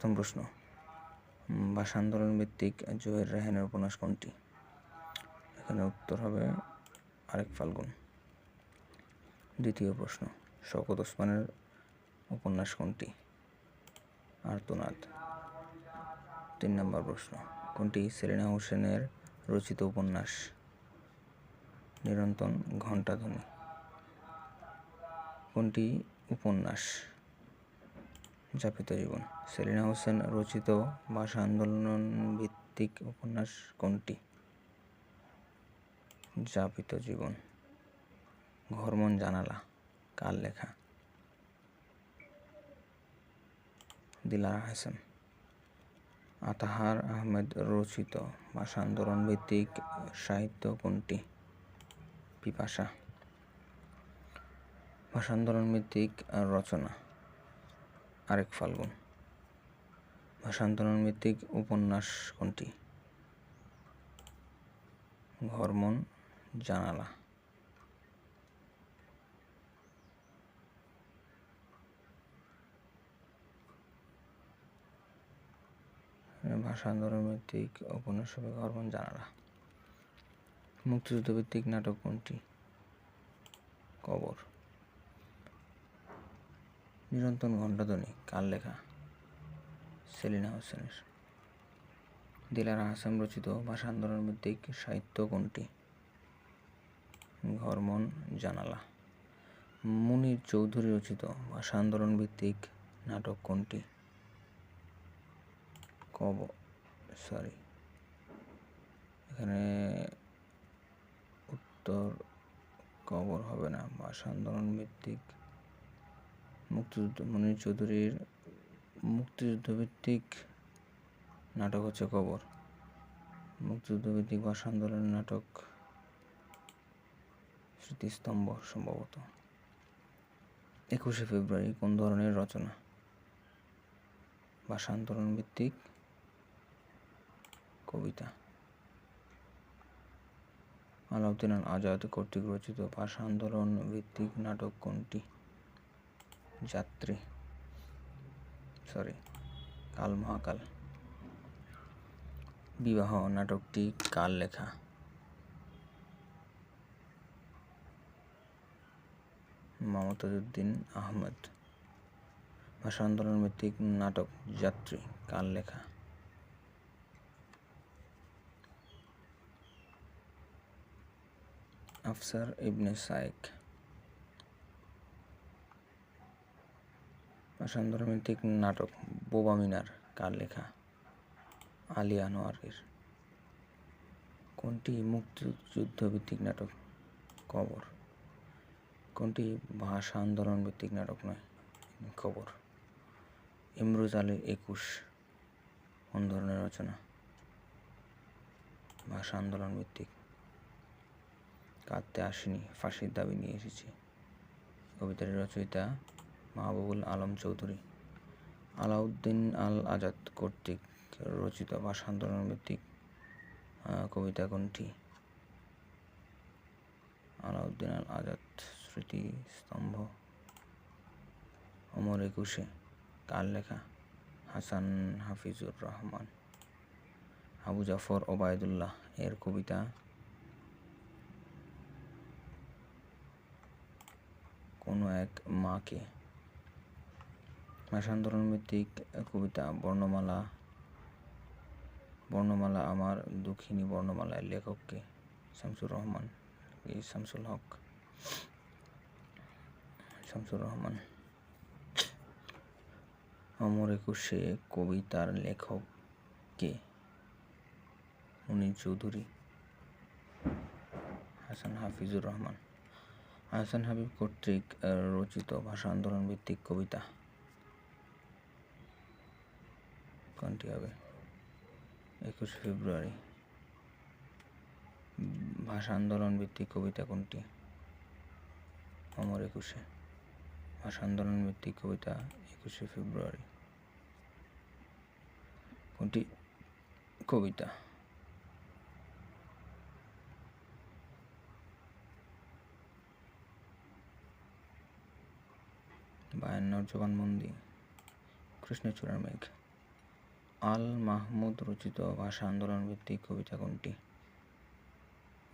প্রথম প্রশ্ন ভাষা আন্দোলন ভিত্তিক জোহের রেহানের উপন্যাস কোনটি? এখানে উত্তর হবে আরেক ফাল্গুন। দ্বিতীয় প্রশ্ন, শওকত ওসমানের উপন্যাস কোনটি? আর্তনাদ। তিন নম্বর প্রশ্ন, কোনটি সেলিনা হোসেনের রচিত উপন্যাস? নিরন্তন ঘণ্টাধ্বনি কোনটি উপন্যাস? যাপিত জীবন। সেলিনা হোসেন রচিত ভাষা আন্দোলন ভিত্তিক উপন্যাস কোনটি? যাপিত জীবন। ঘরমন জানালা, কার লেখা? দিলারা হাসান। আতাহার আহমেদ রচিত ভাষা আন্দোলন ভিত্তিক সাহিত্য কোনটি? পিপাসা। ভাষা আন্দোলন ভিত্তিক রচনা। আরেক ফাল্গুন। ভাষান্তরণ ভিত্তিক উপন্যাস কোনটি? ঘরমন, জানালা। ভাষা আন্দোলন ভিত্তিক উপন্যাস হবে ঘরমন, জানালা। মুক্তিযুদ্ধ ভিত্তিক নাটক কোনটি? কবর। নিরন্তন ঘণ্টাধ্বনি কার লেখা। সেলিনা হোসেনের। দিলারা হাসান রচিত ভাষা আন্দোলন ভিত্তিক সাহিত্য কোনটি? ঘরমন জানালা। মুনির চৌধুরী রচিত ভাষা আন্দোলন ভিত্তিক নাটক কোনটি? কব সরি এখানে উত্তর কবর হবে না। ভাষা আন্দোলন ভিত্তিক মুক্তিযুদ্ধ, মনির চৌধুরীর মুক্তিযুদ্ধভিত্তিক নাটক হচ্ছে কবর মুক্তিযুদ্ধভিত্তিক ভাষা আন্দোলনের নাটক স্মৃতিস্তম্ভ সম্ভবত। একুশে ফেব্রুয়ারি, কোন ধরনের রচনা? ভাষা আন্দোলন ভিত্তিক কবিতা। আলাউদ্দিন আজাদ কর্তৃক রচিত ভাষা আন্দোলন ভিত্তিক নাটক কোনটি? যাত্রী সরি কাল মহাকাল বিবাহ নাটকটি কার লেখা মমতাজউদ্দিন আহমেদ ভাষা আন্দোলন ভিত্তিক নাটক যাত্রী কার লেখা আফসার ইবনে সাইক ভাষা আন্দোলন ভিত্তিক নাটক বোবা মিনার কার লেখা? আলী আনোয়ারের। কোনটি মুক্তিযুদ্ধ ভিত্তিক নাটক? কবর কোনটি ভাষা আন্দোলন ভিত্তিক নাটক নয়? খবর। ইমরুজ আলীর একুশ কোন ধরনের রচনা? ভাষা আন্দোলন ভিত্তিক কাঁদতে আসেনি, ফাঁসির দাবি নিয়ে এসেছি। কবিতার রচয়িতা মাহবুবুল আলম চৌধুরী। আলাউদ্দিন আল আজাদ কর্তৃক রচিত ভাষা আন্দোলন ভিত্তিক কবিতা কোনটি? আলাউদ্দিন আল আজাদ স্মৃতিস্তম্ভ অমর একুশে, কার লেখা? হাসান হাফিজুর রহমান। আবু জাফর ওবায়দুল্লাহ এর কবিতা। কোনো এক মাকে ভাষা ভিত্তিক কবিতা, বর্ণমালা বর্ণমালা আমার দুঃখিনী বর্ণমালায় লেখককে শামসুর রহমান শামসুল হক। শামসুর রহমান। অমর একুশে কবিতার লেখক কে মুনির চৌধুরী, হাসান হাফিজুর রহমান। হাসান হাবিব কর্তৃক রচিত ভাষা আন্দোলন ভিত্তিক কবিতা। কোনটি হবে। একুশে ফেব্রুয়ারি। ভাষা আন্দোলন ভিত্তিক কবিতা কোনটি? অমর একুশে। ভাষা আন্দোলন ভিত্তিক কবিতা একুশে ফেব্রুয়ারি। কোনটি? কবিতা। বায়ান্নর জবানবন্দি কৃষ্ণচূড়ার মেঘ। আল মাহমুদ রচিত ভাষা আন্দোলন ভিত্তিক কবিতা কোনটি?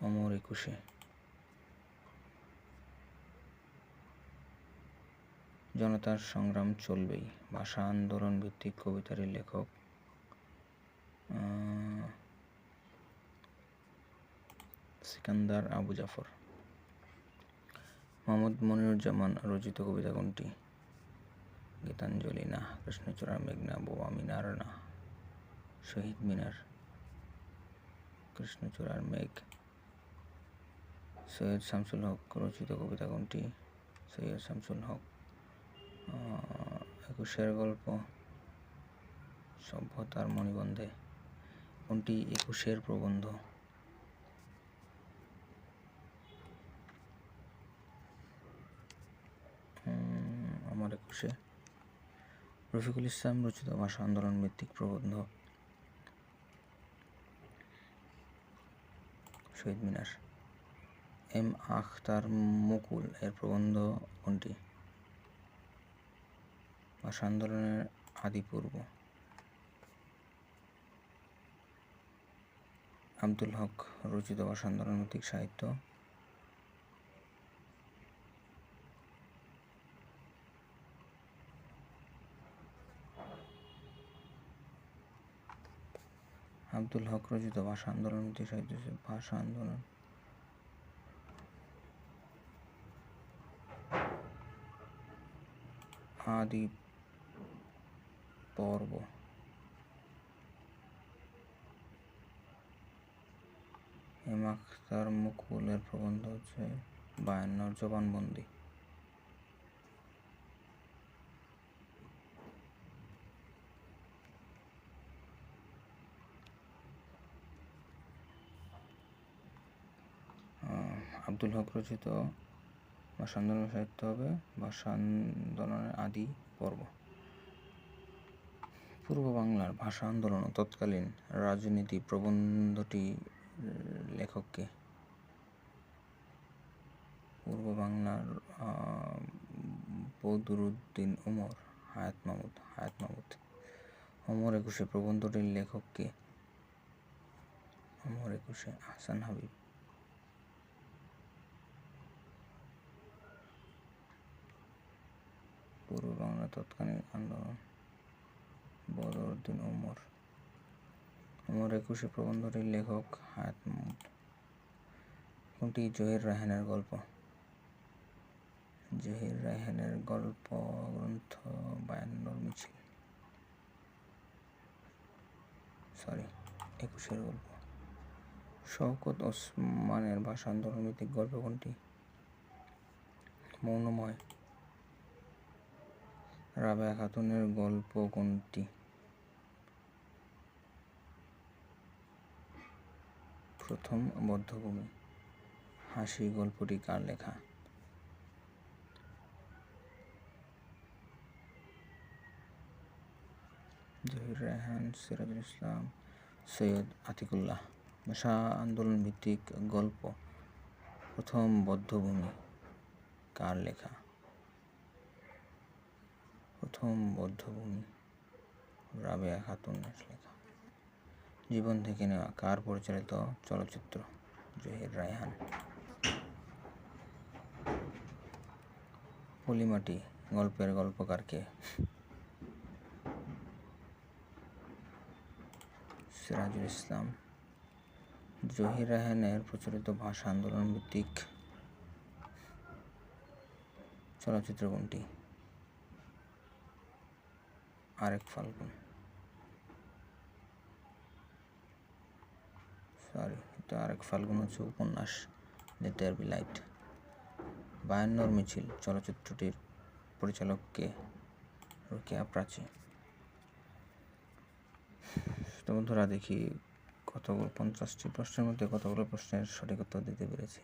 অমর একুশে। জনতার সংগ্রাম চলবেই। ভাষা আন্দোলন ভিত্তিক কবিতার লেখক সিকান্দার আবু জাফর। মোহাম্মদ মনিরুজ্জামান রচিত কবিতা কোনটি? গীতাঞ্জলি না কৃষ্ণচূড়া, মেঘনা বোবা মিনার না শহীদ মিনার, কৃষ্ণচূড়ার মেঘ, সৈয়দ শামসুল হক রচিত কবিতা কোনটি? সৈয়দ শামসুল হক একুশের গল্প, সভ্যতার মণিবন্ধে, কোনটি? একুশের প্রবন্ধ। আমার একুশে। রফিকুল ইসলাম রচিত ভাষা আন্দোলন ভিত্তিক প্রবন্ধ। শহীদ মিনার। এম আখতার মুকুল এর প্রবন্ধ কোনটি? ভাষা আন্দোলনের আদিপূর্ব আব্দুল হক রচিত ভাষা আন্দোলন সাহিত্য। আব্দুল হক রচিত ভাষা আন্দোলন ভাষা আন্দোলন। আদি পর্ব। এম আখতার মুকুলের প্রবন্ধ হচ্ছে বায়ান্নর জবানবন্দি। আব্দুল হক রচিত ভাষা আন্দোলন সাহিত্য হবে ভাষা আন্দোলনের আদি পর্ব। পূর্ব বাংলার ভাষা আন্দোলন ও তৎকালীন রাজনীতি প্রবন্ধটি লেখককে। পূর্ব বাংলার বদরুদ্দিন ওমর, হায়াত মাহমুদ হায়াত মাহমুদ অমর একুশে প্রবন্ধটির লেখককে অমর একুশে হাসান হাবিব পূর্ব বাংলা তৎকালীন আন্দোলন বদরুদ্দিন ওমর। ওমর একুশে প্রবন্ধটির লেখক হায়াত মাহমুদ কোনটি? জহির রায়হানের গল্প। জহির রায়হানের গল্প, গ্রন্থ, বায়ান্নর মিছিল। সরি, একুশের গল্প। শওকত ওসমানের ভাষা আন্দোলন গল্প কোনটি? মৌনময়। রাবেয়া খাতুনের গল্প কোনটি? প্রথম বদ্ধভূমি। হাসি গল্পটি কার লেখা? জহির রেহান, সিরাজুল ইসলাম, সৈয়দ আতিকুল্লাহ। ভাষা আন্দোলন ভিত্তিক গল্প। প্রথম বদ্ধভূমি কার লেখা? প্রথম বৌদ্ধভূমি। রাবেয়া খাতুনের লেখা। জীবন থেকে নেওয়া কার পরিচালিত চলচ্চিত্র? জহির রায়হান। পলিমাটি গল্পের গল্পকারকে সিরাজুল ইসলাম। জহির রায়হানের প্রচলিত ভাষা আন্দোলন ভিত্তিক চলচ্চিত্র কোনটি? আরেক ফাল্গুন। সরি এটা আরেক ফাল্গুন হচ্ছে উপন্যাস লেটার বি লাইট বায়ান্নর মিছিল, চলচ্চিত্রটির পরিচালককে রোকেয়া প্রাচী। তো বন্ধুরা, দেখি কতগুলো, পঞ্চাশটি প্রশ্নের মধ্যে কতগুলো প্রশ্নের সঠিক উত্তর দিতে পেরেছি।